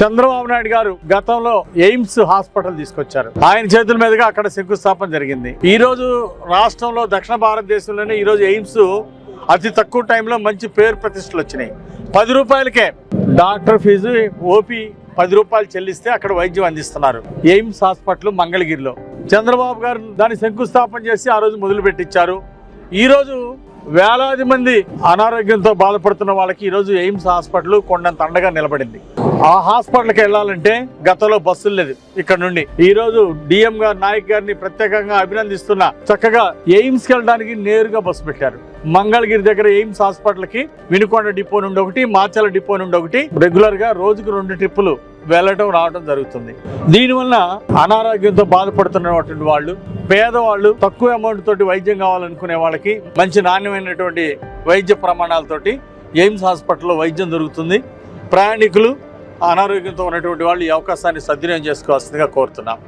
చంద్రబాబు నాయుడు గారు గతంలో AIIMS hospital తీసుకొచ్చారు. ఆయన చేతుల మీదుగా అక్కడ శంకుస్థాపన జరిగింది. ఈ రోజు రాష్ట్రంలో దక్షిణ భారతదేశంలోనే ఈ రోజు ఎయిమ్స్ అతి తక్కువ టైంలో మంచి పేరు ప్రతిష్టలు వచ్చినాయి. పది రూపాయలకే డాక్టర్ ఫీజు ఓపీ పది రూపాయలు చెల్లిస్తే అక్కడ వైద్యం అందిస్తున్నారు. ఎయిమ్స్ హాస్పిటల్ మంగళగిరిలో. చంద్రబాబు గారు దాన్ని శంకుస్థాపన చేసి ఆ రోజు మొదలు పెట్టించారు. ఈ రోజు వేలాది మంది అనారోగ్యంతో బాధపడుతున్న వాళ్ళకి ఈరోజు ఎయిమ్స్ హాస్పిటల్ కొండంత అండగా నిలబడింది. ఆ హాస్పిటల్కి వెళ్ళాలంటే గతంలో బస్సులు లేదు ఇక్కడ నుండి. ఈ రోజు డిఎం గారు నాయక్ గారిని ప్రత్యేకంగా అభినందిస్తున్నా. చక్కగా ఎయిమ్స్కి వెళ్ళడానికి నేరుగా బస్సు పెట్టారు. మంగళగిరి దగ్గర ఎయిమ్స్ హాస్పిటల్కి వినుకొండ డిపో నుండి ఒకటి మాచల డిపో నుండి ఒకటి రెగ్యులర్గా రోజుకు రెండు ట్రిప్పులు వెళ్ళటం రావడం జరుగుతుంది. దీనివల్ల అనారోగ్యంతో బాధపడుతున్నటువంటి వాళ్ళు పేదవాళ్ళు తక్కువ అమౌంట్ తోటి వైద్యం కావాలనుకునే వాళ్ళకి మంచి నాణ్యమైనటువంటి వైద్య ప్రమాణాలతోటి ఎయిమ్స్ హాస్పిటల్లో వైద్యం దొరుకుతుంది. ప్రయాణికులు అనారోగ్యంతో ఉన్నటువంటి వాళ్ళు ఈ అవకాశాన్ని సద్వినియోగం చేసుకోవాల్సిందిగా కోరుతున్నాం.